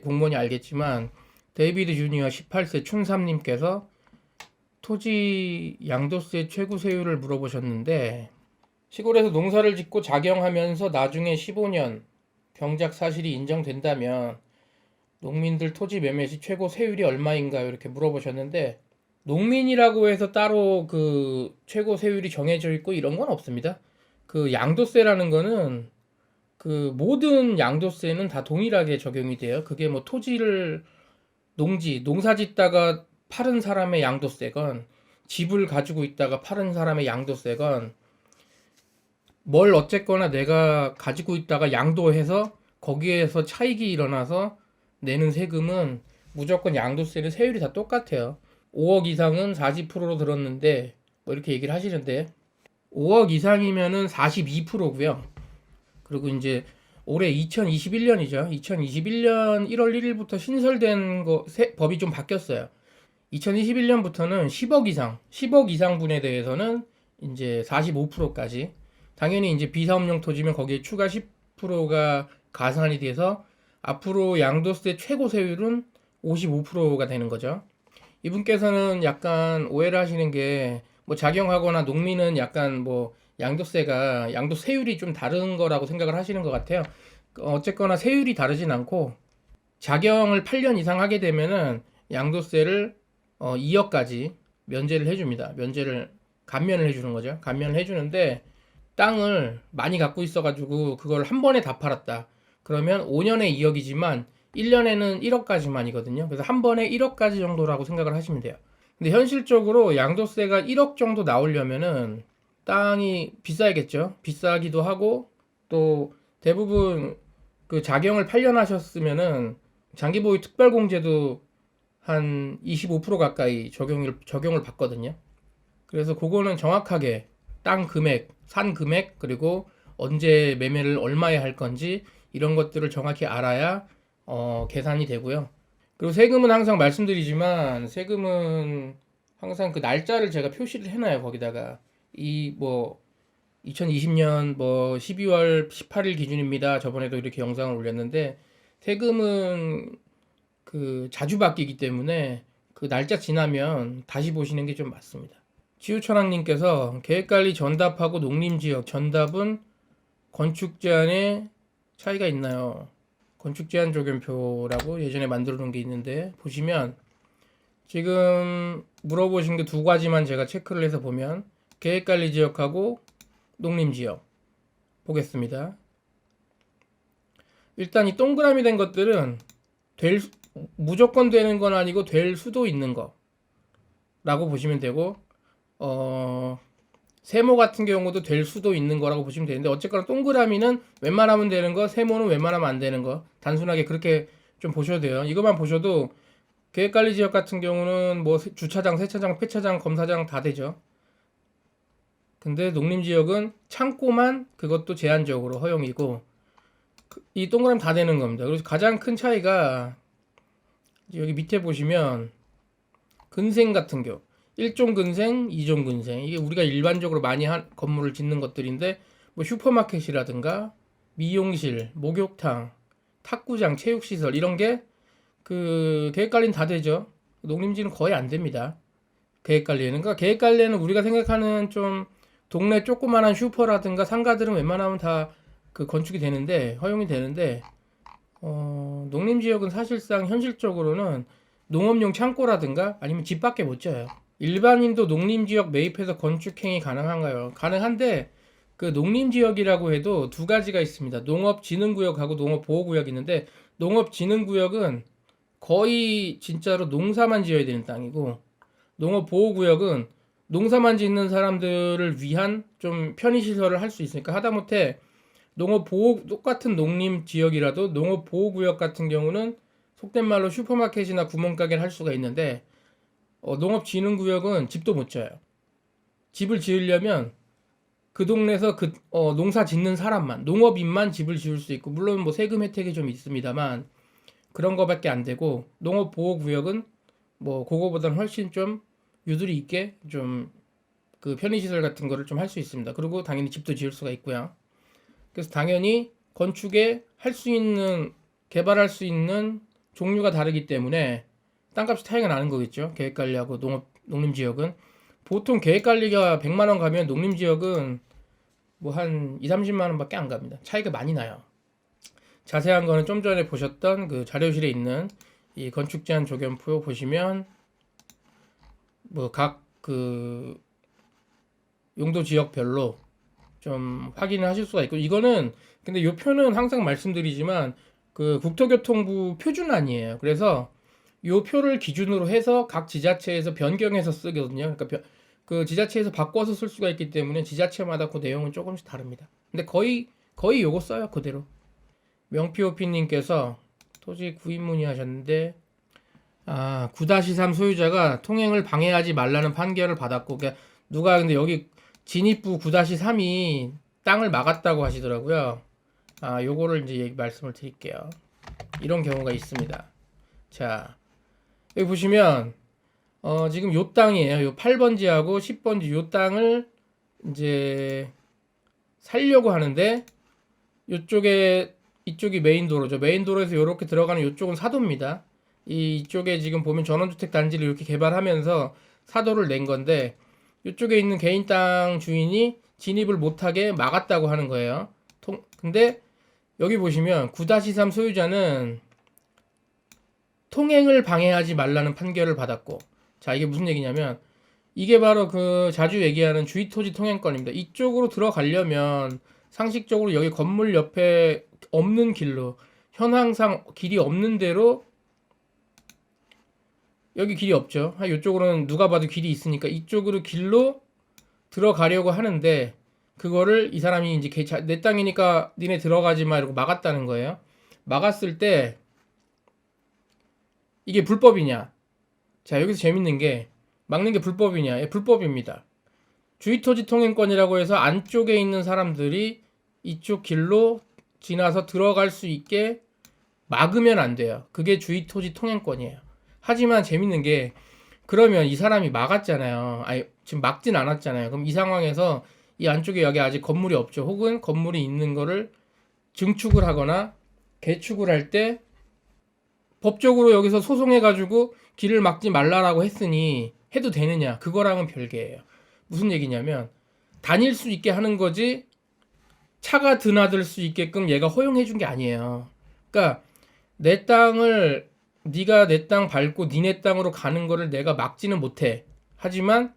공무원이 알겠지만 데이비드 주니어 18세 춘삼님께서 토지 양도세 최고 세율을 물어보셨는데 시골에서 농사를 짓고 작용하면서 나중에 15년 병작 사실이 인정된다면 농민들 토지 매매 시 최고 세율이 얼마인가요? 이렇게 물어보셨는데 농민이라고 해서 따로 그 최고 세율이 정해져 있고 이런 건 없습니다. 그 양도세라는 거는 그 모든 양도세는 다 동일하게 적용이 돼요. 그게 뭐 토지를 농지, 농사 짓다가 파는 사람의 양도세건 집을 가지고 있다가 파는 사람의 양도세건 뭘 어쨌거나 내가 가지고 있다가 양도해서 거기에서 차익이 일어나서 내는 세금은 무조건 양도세는 세율이 다 똑같아요. 5억 이상은 40%로 들었는데 뭐 이렇게 얘기를 하시는데 5억 이상이면은 42%고요. 그리고 이제 올해 2021년이죠. 2021년 1월 1일부터 신설된 거 세- 법이 좀 바뀌었어요. 2021년부터는 10억 이상, 10억 이상 분에 대해서는 이제 45%까지 당연히 이제 비사업용 토지면 거기에 추가 10%가 가산이 돼서 앞으로 양도세 최고 세율은 55%가 되는 거죠. 이분께서는 약간 오해를 하시는 게 뭐 작용하거나 농민은 약간 뭐 양도세가 양도세율이 좀 다른 거라고 생각을 하시는 것 같아요. 어, 어쨌거나 세율이 다르진 않고 작용을 8년 이상 하게 되면은 양도세를 어, 2억까지 면제를 해줍니다. 면제를 감면을 해주는 거죠. 감면을 해주는데 땅을 많이 갖고 있어가지고 그걸 한 번에 다 팔았다. 그러면 5년에 2억이지만 1년에는 1억까지만이거든요. 그래서 한 번에 1억까지 정도라고 생각을 하시면 돼요. 근데 현실적으로 양도세가 1억 정도 나오려면은 땅이 비싸겠죠. 비싸기도 하고 또 대부분 그 작용을 8년 하셨으면은 장기 보유 특별 공제도 한 25% 가까이 적용을 적용을 받거든요. 그래서 그거는 정확하게 땅 금액, 산 금액 그리고 언제 매매를 얼마에 할 건지 이런 것들을 정확히 알아야 어, 계산이 되고요. 그리고 세금은 항상 말씀드리지만 세금은 항상 그 날짜를 제가 표시를 해놔요 거기다가 이 뭐 2020년 뭐 12월 18일 기준입니다. 저번에도 이렇게 영상을 올렸는데 세금은 그 자주 바뀌기 때문에 그 날짜 지나면 다시 보시는 게 좀 맞습니다. 지우천왕님께서 계획관리 전답하고 농림지역 전답은 건축 제한에 차이가 있나요? 건축 제한 적용표라고 예전에 만들어 놓은 게 있는데 보시면 지금 물어보신 게 두 가지만 제가 체크를 해서 보면 계획관리 지역하고 농림 지역 보겠습니다. 일단 이 동그라미 된 것들은 될 수- 무조건 되는 건 아니고 될 수도 있는 거라고 보시면 되고 어 세모 같은 경우도 될 수도 있는 거라고 보시면 되는데 어쨌거나 동그라미는 웬만하면 되는 거, 세모는 웬만하면 안 되는 거. 단순하게 그렇게 좀 보셔도 돼요. 이것만 보셔도 계획관리 지역 같은 경우는 뭐 세- 주차장, 세차장, 폐차장, 검사장 다 되죠. 근데 농림 지역은 창고만 그것도 제한적으로 허용이고 그- 이 동그라미 다 되는 겁니다. 그래서 가장 큰 차이가 여기 밑에 보시면 근생 같은 경우 1종 근생, 2종 근생. 이게 우리가 일반적으로 많이 한 건물을 짓는 것들인데 뭐 슈퍼마켓이라든가 미용실, 목욕탕, 탁구장, 체육시설 이런 게 그 계획 관리는 다 되죠. 농림지는 거의 안 됩니다. 계획 관리는 그러니까 계획 관리는 우리가 생각하는 좀 동네 조그만한 슈퍼라든가 상가들은 웬만하면 다 그 건축이 되는데 허용이 되는데 어, 농림 지역은 사실상 현실적으로는 농업용 창고라든가 아니면 집 밖에 못 져요. 일반인도 농림 지역 매입해서 건축행위 가능한가요? 가능한데 그 농림 지역이라고 해도 두 가지가 있습니다. 농업진흥구역하고 농업보호구역이 있는데 농업진흥구역은 거의 진짜로 농사만 지어야 되는 땅이고 농업보호구역은 농사만 짓는 사람들을 위한 좀 편의시설을 할 수 있으니까 하다못해 농업보호 똑같은 농림 지역이라도 농업보호구역 같은 경우는 속된 말로 슈퍼마켓이나 구멍가게를 할 수가 있는데 어, 농업진흥구역은 집도 못 져요. 집을 지으려면 그 동네에서 그 어, 농사 짓는 사람만 농업인만 집을 지을 수 있고 물론 뭐 세금 혜택이 좀 있습니다만 그런 거밖에 안 되고 농업보호구역은 뭐 그거보다는 훨씬 좀 유두리 있게 좀 그 편의시설 같은 거를 좀 할 수 있습니다. 그리고 당연히 집도 지을 수가 있고요. 그래서 당연히 건축에 할 수 있는 개발할 수 있는 종류가 다르기 때문에 땅값이 차이가 나는 거겠죠. 계획관리하고 농업 농림 지역은 보통 계획관리가 100만 원 가면 농림 지역은 뭐 한 2, 30만 원밖에 안 갑니다. 차이가 많이 나요. 자세한 거는 좀 전에 보셨던 그 자료실에 있는 이 건축 제한 조건표 보시면 뭐 각 그 용도 지역별로 좀 확인을 하실 수가 있고 이거는 근데 이 표는 항상 말씀드리지만 그 국토교통부 표준안이에요. 그래서 이 표를 기준으로 해서 각 지자체에서 변경해서 쓰거든요. 그러니까 변- 그 지자체에서 바꿔서 쓸 수가 있기 때문에 지자체마다 그 내용은 조금씩 다릅니다. 근데 거의 거의 요거 써요 그대로. 명피오피님께서 토지 구입 문의하셨는데 아 9-3 소유자가 통행을 방해하지 말라는 판결을 받았고 그러니까 누가 근데 여기 진입부 9-3이 땅을 막았다고 하시더라고요. 아 요거를 이제 말씀을 드릴게요. 이런 경우가 있습니다. 자 여기 보시면 어 지금 요 땅이에요. 요 8번지하고 10번지 요 땅을 이제 살려고 하는데 요쪽에 이쪽이 메인 도로죠. 메인 도로에서 이렇게 들어가는 이쪽은 사도입니다. 이 이쪽에 지금 보면 전원주택 단지를 이렇게 개발하면서 사도를 낸 건데 이쪽에 있는 개인 땅 주인이 진입을 못하게 막았다고 하는 거예요. 통, 근데 여기 보시면 9-3 소유자는 통행을 방해하지 말라는 판결을 받았고 자 이게 무슨 얘기냐면 이게 바로 그 자주 얘기하는 주의토지 통행권입니다. 이쪽으로 들어가려면 상식적으로 여기 건물 옆에 없는 길로 현황상 길이 없는 대로 여기 길이 없죠. 아, 이쪽으로는 누가 봐도 길이 있으니까 이쪽으로 길로 들어가려고 하는데 그거를 이 사람이 이제 개- 자- 내 땅이니까 니네 들어가지 마 이러고 막았다는 거예요. 막았을 때 이게 불법이냐? 자 여기서 재밌는 게 막는 게 불법이냐? 예, 불법입니다. 주의토지 통행권이라고 해서 안쪽에 있는 사람들이 이쪽 길로 지나서 들어갈 수 있게 막으면 안 돼요. 그게 주의토지 통행권이에요. 하지만 재밌는 게 그러면 이 사람이 막았잖아요. 아니 지금 막진 않았잖아요. 그럼 이 상황에서 이 안쪽에 여기 아직 건물이 없죠. 혹은 건물이 있는 거를 증축을 하거나 개축을 할 때 법적으로 여기서 소송해 가지고 길을 막지 말라라고 했으니 해도 되느냐? 그거랑은 별개예요. 무슨 얘기냐면 다닐 수 있게 하는 거지 차가 드나들 수 있게끔 얘가 허용해 준 게 아니에요. 그러니까 내 땅을 네가 내 땅 밟고 니네 땅으로 가는 거를 내가 막지는 못해. 하지만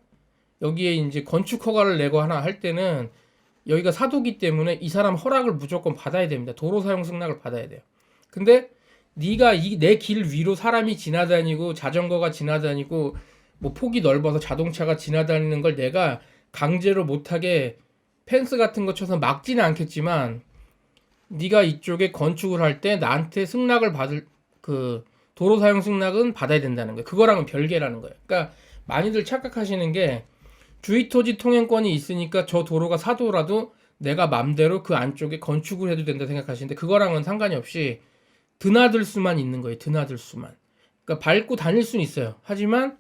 여기에 이제 건축 허가를 내고 하나 할 때는 여기가 사도기 때문에 이 사람 허락을 무조건 받아야 됩니다. 도로 사용 승낙을 받아야 돼요. 근데 네가 이내길 위로 사람이 지나다니고 자전거가 지나다니고 뭐 폭이 넓어서 자동차가 지나다니는 걸 내가 강제로 못하게 펜스 같은 거 쳐서 막지는 않겠지만 네가 이쪽에 건축을 할 때 나한테 승낙을 받을 그 도로 사용 승낙은 받아야 된다는 거예요. 그거랑은 별개라는 거예요. 그러니까 많이들 착각하시는 게 주의토지 통행권이 있으니까 저 도로가 사도라도 내가 맘대로 그 안쪽에 건축을 해도 된다 생각하시는데 그거랑은 상관이 없이 드나들 수만 있는 거예요. 드나들 수만. 그러니까 밟고 다닐 수는 있어요. 하지만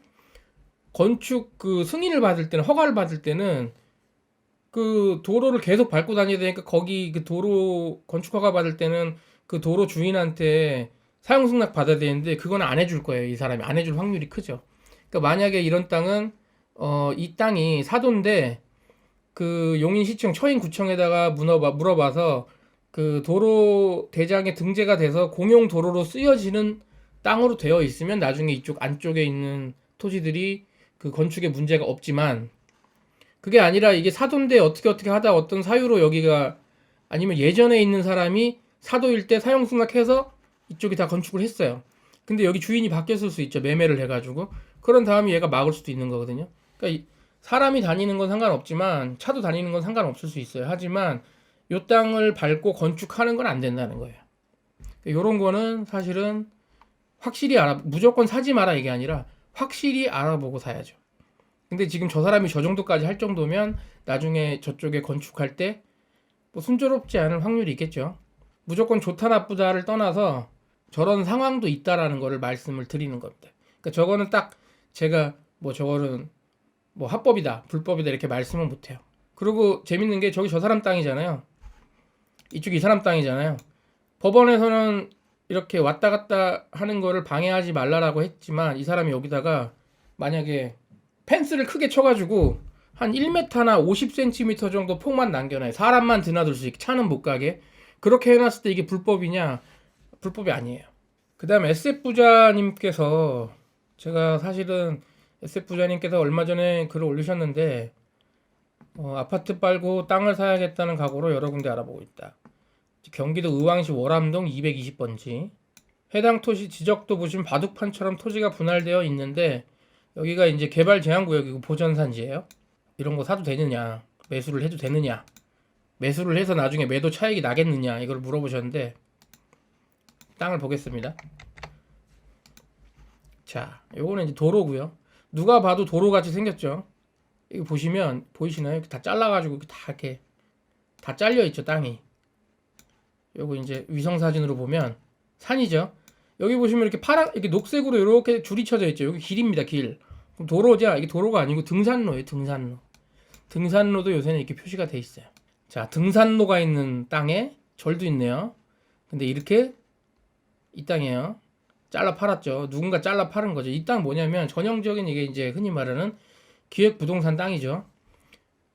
건축 그 승인을 받을 때는 허가를 받을 때는 그 도로를 계속 밟고 다녀야 되니까 거기 그 도로 건축 허가 받을 때는 그 도로 주인한테 사용 승낙 받아야 되는데 그건 안 해줄 거예요. 이 사람이 안 해줄 확률이 크죠. 그러니까 만약에 이런 땅은 어 이 땅이 사도인데 그 용인시청 처인구청에다가 물어봐 물어봐서 그 도로 대장에 등재가 돼서 공용 도로로 쓰여지는 땅으로 되어 있으면 나중에 이쪽 안쪽에 있는 토지들이 그 건축에 문제가 없지만 그게 아니라 이게 사도인데 어떻게 어떻게 하다 어떤 사유로 여기가 아니면 예전에 있는 사람이 사도일 때 사용 승낙해서 이쪽이 다 건축을 했어요. 근데 여기 주인이 바뀌었을 수 있죠. 매매를 해가지고 그런 다음에 얘가 막을 수도 있는 거거든요. 그러니까 이 사람이 다니는 건 상관없지만 차도 다니는 건 상관없을 수 있어요. 하지만 요 땅을 밟고 건축하는 건 안 된다는 거예요. 요런 거는 사실은 확실히 알아 무조건 사지 마라 이게 아니라 확실히 알아보고 사야죠. 근데 지금 저 사람이 저 정도까지 할 정도면 나중에 저쪽에 건축할 때 뭐 순조롭지 않을 확률이 있겠죠. 무조건 좋다 나쁘다를 떠나서 저런 상황도 있다라는 거를 말씀을 드리는 겁니다. 그러니까 저거는 딱 제가 뭐 저거는 뭐 합법이다, 불법이다 이렇게 말씀을 못 해요. 그리고 재밌는 게 저기 저 사람 땅이잖아요. 이쪽이 이 사람 땅이잖아요. 법원에서는 이렇게 왔다 갔다 하는 거를 방해하지 말라라고 했지만 이 사람이 여기다가 만약에 펜스를 크게 쳐가지고 한 1m나 50cm 정도 폭만 남겨놔요. 사람만 드나들 수 있게 차는 못 가게. 그렇게 해놨을 때 이게 불법이냐? 불법이 아니에요. 그 다음에 SF 부자님께서 제가 사실은 SF 부자님께서 얼마 전에 글을 올리셨는데 어, 아파트 빨고 땅을 사야겠다는 각오로 여러 군데 알아보고 있다. 경기도 의왕시 월암동 220번지 해당 토지 지적도 보시면 바둑판처럼 토지가 분할되어 있는데 여기가 이제 개발 제한 구역이고 보전 산지예요. 이런 거 사도 되느냐? 매수를 해도 되느냐? 매수를 해서 나중에 매도 차익이 나겠느냐? 이걸 물어보셨는데 땅을 보겠습니다. 자, 요거는 이제 도로고요. 누가 봐도 도로 같이 생겼죠. 이거 보시면 보이시나요? 이렇게 다 잘라가지고 이렇게 다 이렇게 다 잘려 있죠 땅이. 요거 이제 위성 사진으로 보면 산이죠. 여기 보시면 이렇게 파란 이렇게 녹색으로 이렇게 줄이 쳐져 있죠. 여기 길입니다 길. 그럼 도로죠. 이게 도로가 아니고 등산로예요 등산로. 등산로도 요새는 이렇게 표시가 돼 있어요. 자 등산로가 있는 땅에 절도 있네요. 근데 이렇게 이 땅이에요. 잘라 팔았죠. 누군가 잘라 파는 거죠. 이 땅 뭐냐면 전형적인 이게 이제 흔히 말하는 기획 부동산 땅이죠.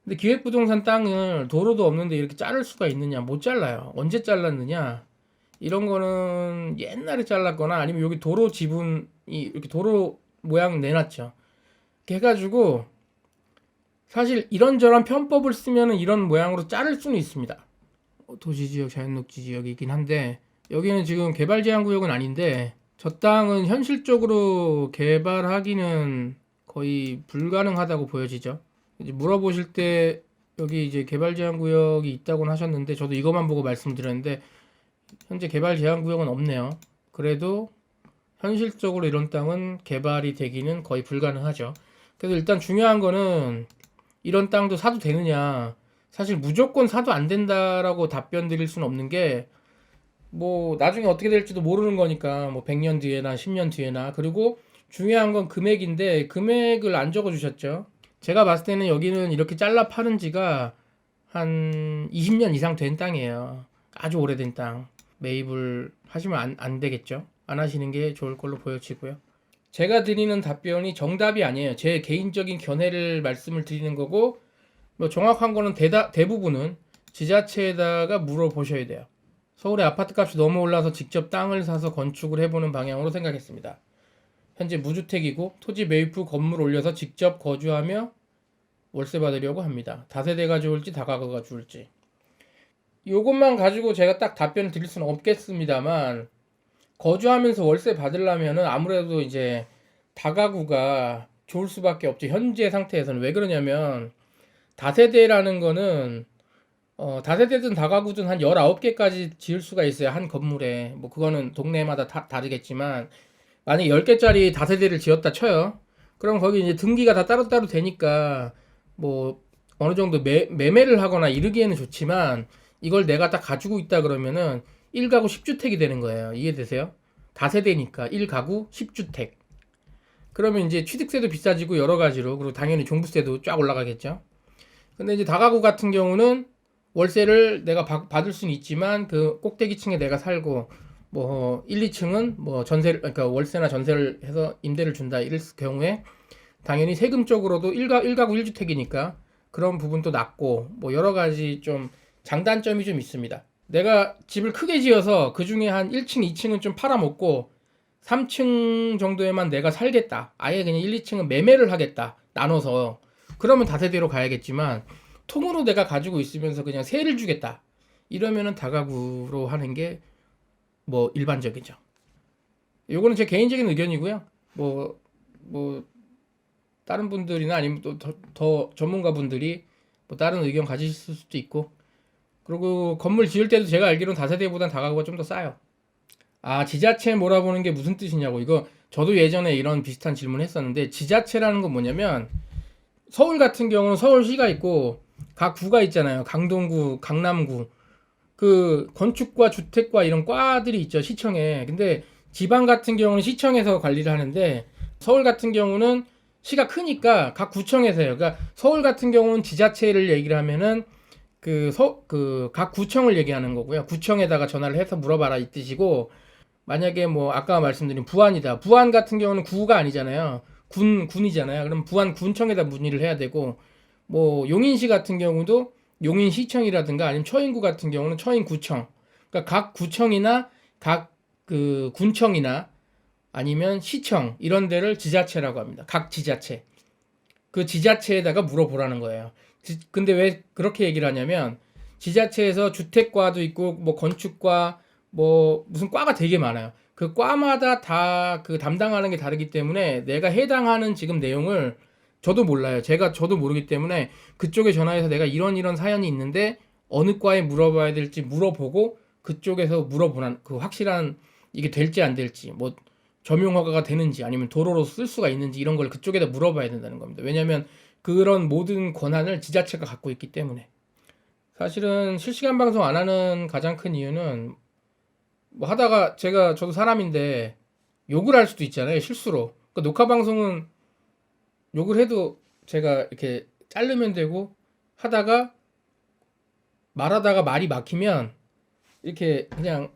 근데 기획 부동산 땅을 도로도 없는데 이렇게 자를 수가 있느냐? 못 잘라요. 언제 잘랐느냐? 이런 거는 옛날에 잘랐거나 아니면 여기 도로 지분이 이렇게 도로 모양 내놨죠. 이렇게 해가지고 사실 이런저런 편법을 쓰면은 이런 모양으로 자를 수는 있습니다. 어, 도시지역, 자연녹지 지역이긴 한데 여기는 지금 개발 제한 구역은 아닌데 저 땅은 현실적으로 개발하기는 거의 불가능하다고 보여지죠. 이제 물어보실 때 여기 이제 개발 제한 구역이 있다고는 하셨는데 저도 이것만 보고 말씀드렸는데 현재 개발 제한 구역은 없네요. 그래도 현실적으로 이런 땅은 개발이 되기는 거의 불가능하죠. 그래서 일단 중요한 거는 이런 땅도 사도 되느냐. 사실 무조건 사도 안 된다라고 답변 드릴 수는 없는 게 뭐 나중에 어떻게 될지도 모르는 거니까 뭐 100년 뒤에나 10년 뒤에나 그리고 중요한 건 금액인데 금액을 안 적어 주셨죠. 제가 봤을 때는 여기는 이렇게 잘라 파는 지가 한 20년 이상 된 땅이에요. 아주 오래된 땅. 매입을 하시면 안, 안 되겠죠. 안 하시는 게 좋을 걸로 보여지고요. 제가 드리는 답변이 정답이 아니에요. 제 개인적인 견해를 말씀을 드리는 거고, 뭐 정확한 거는 대다, 대부분은 지자체에다가 물어보셔야 돼요. 서울의 아파트 값이 너무 올라서 직접 땅을 사서 건축을 해보는 방향으로 생각했습니다. 현재 무주택이고 토지 매입 후 건물 올려서 직접 거주하며 월세 받으려고 합니다. 다세대가 좋을지 다가구가 좋을지. 요것만 가지고 제가 딱 답변을 드릴 수는 없겠습니다만 거주하면서 월세 받으려면은 아무래도 이제 다가구가 좋을 수밖에 없죠. 현재 상태에서는 왜 그러냐면 다세대라는 거는 어, 다세대든 다가구든 한 19개까지 지을 수가 있어요. 한 건물에. 뭐 그거는 동네마다 다, 다르겠지만 만약에 10개짜리 다세대를 지었다 쳐요. 그럼 거기 이제 등기가 다 따로따로 되니까 뭐 어느 정도 매, 매매를 하거나 이르기에는 좋지만 이걸 내가 딱 가지고 있다 그러면은 1가구 10주택이 되는 거예요. 이해되세요? 다세대니까 1가구 10주택. 그러면 이제 취득세도 비싸지고 여러 가지로 그리고 당연히 종부세도 쫙 올라가겠죠. 근데 이제 다가구 같은 경우는 월세를 내가 바, 받을 수는 있지만 그 꼭대기층에 내가 살고 뭐 1, 2층은 뭐 전세를 그러니까 월세나 전세를 해서 임대를 준다 이럴 경우에 당연히 세금적으로도 1가 1가구 1주택이니까 그런 부분도 낮고 뭐 여러 가지 좀 장단점이 좀 있습니다. 내가 집을 크게 지어서 그 중에 한 1층, 2층은 좀 팔아먹고 3층 정도에만 내가 살겠다. 아예 그냥 1, 2층은 매매를 하겠다. 나눠서. 그러면 다세대로 가야겠지만 통으로 내가 가지고 있으면서 그냥 세를 주겠다. 이러면은 다가구로 하는 게 뭐 일반적이죠. 요거는 제 개인적인 의견이고요. 뭐, 뭐, 다른 분들이나 아니면 또 더, 더 전문가 분들이 뭐 다른 의견 가지실 수도 있고. 그리고 건물 지을 때도 제가 알기로는 다세대보단 다가구가 좀 더 싸요. 아, 지자체 몰아보는 게 무슨 뜻이냐고. 이거 저도 예전에 이런 비슷한 질문 했었는데 지자체라는 건 뭐냐면 서울 같은 경우는 서울시가 있고 각 구가 있잖아요. 강동구, 강남구. 그 건축과 주택과 이런 과들이 있죠. 시청에. 근데 지방 같은 경우는 시청에서 관리를 하는데 서울 같은 경우는 시가 크니까 각 구청에서 해요. 그러니까 서울 같은 경우는 지자체를 얘기를 하면은 그 서 그 각 구청을 얘기하는 거고요. 구청에다가 전화를 해서 물어봐라 이 뜻이고 만약에 뭐 아까 말씀드린 부안이다. 부안 같은 경우는 구가 아니잖아요. 군 군이잖아요. 그럼 부안 군청에다 문의를 해야 되고 뭐 용인시 같은 경우도 용인시청이라든가 아니면 처인구 같은 경우는 처인구청. 그러니까 각 구청이나 각 그 군청이나 아니면 시청 이런 데를 지자체라고 합니다. 각 지자체. 그 지자체에다가 물어보라는 거예요. 지- 근데 왜 그렇게 얘기를 하냐면 지자체에서 주택과도 있고 뭐 건축과 뭐 무슨 과가 되게 많아요. 그 과마다 다 그 담당하는 게 다르기 때문에 내가 해당하는 지금 내용을 저도 몰라요. 제가 저도 모르기 때문에 그쪽에 전화해서 내가 이런 이런 사연이 있는데 어느 과에 물어봐야 될지 물어보고 그쪽에서 물어보는 그 확실한 이게 될지 안 될지 뭐 점용 허가가 되는지 아니면 도로로 쓸 수가 있는지 이런 걸 그쪽에다 물어봐야 된다는 겁니다. 왜냐하면 그런 모든 권한을 지자체가 갖고 있기 때문에 사실은 실시간 방송 안 하는 가장 큰 이유는 뭐 하다가 제가 저도 사람인데 욕을 할 수도 있잖아요 실수로 그 녹화 방송은 욕을 해도 제가 이렇게 자르면 되고 하다가 말하다가 말이 막히면 이렇게 그냥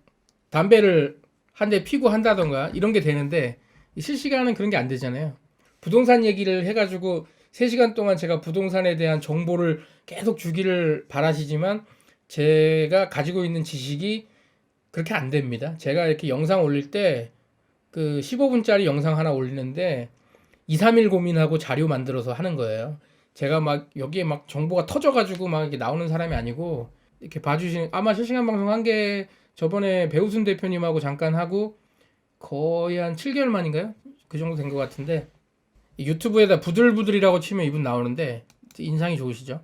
담배를 한 대 피고 한다던가 이런 게 되는데 이 실시간은 그런 게 안 되잖아요. 부동산 얘기를 해가지고 3시간 동안 제가 부동산에 대한 정보를 계속 주기를 바라시지만 제가 가지고 있는 지식이 그렇게 안 됩니다. 제가 이렇게 영상 올릴 때 그 15분짜리 영상 하나 올리는데 2, 3일 고민하고 자료 만들어서 하는 거예요. 제가 막 여기에 막 정보가 터져가지고 막 이렇게 나오는 사람이 아니고 이렇게 봐주시는 아마 실시간 방송 한 게 저번에 배우순 대표님하고 잠깐 하고 거의 한 7개월 만인가요? 그 정도 된 것 같은데 이 유튜브에다 부들부들이라고 치면 이분 나오는데 인상이 좋으시죠?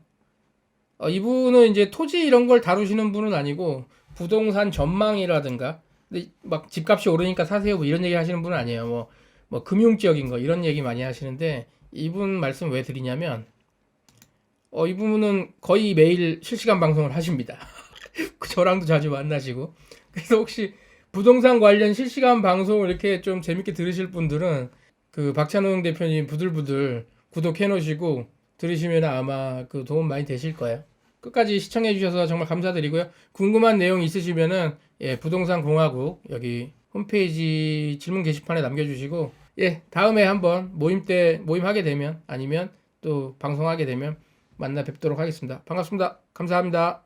어, 이분은 이제 토지 이런 걸 다루시는 분은 아니고 부동산 전망이라든가 근데 막 집값이 오르니까 사세요 뭐 이런 얘기 하시는 분은 아니에요. 뭐, 뭐 금융 지역인 거 이런 얘기 많이 하시는데 이분 말씀 왜 드리냐면 어, 이분은 거의 매일 실시간 방송을 하십니다. 저랑도 자주 만나시고 그래서 혹시 부동산 관련 실시간 방송을 이렇게 좀 재밌게 들으실 분들은 그 박찬호 대표님 부들부들 구독해 놓으시고 들으시면 아마 그 도움 많이 되실 거예요. 끝까지 시청해 주셔서 정말 감사드리고요. 궁금한 내용 있으시면은 예, 부동산 공화국 여기 홈페이지 질문 게시판에 남겨 주시고 예, 다음에 한번 모임 때 모임하게 되면 아니면 또 방송하게 되면 만나 뵙도록 하겠습니다. 반갑습니다. 감사합니다.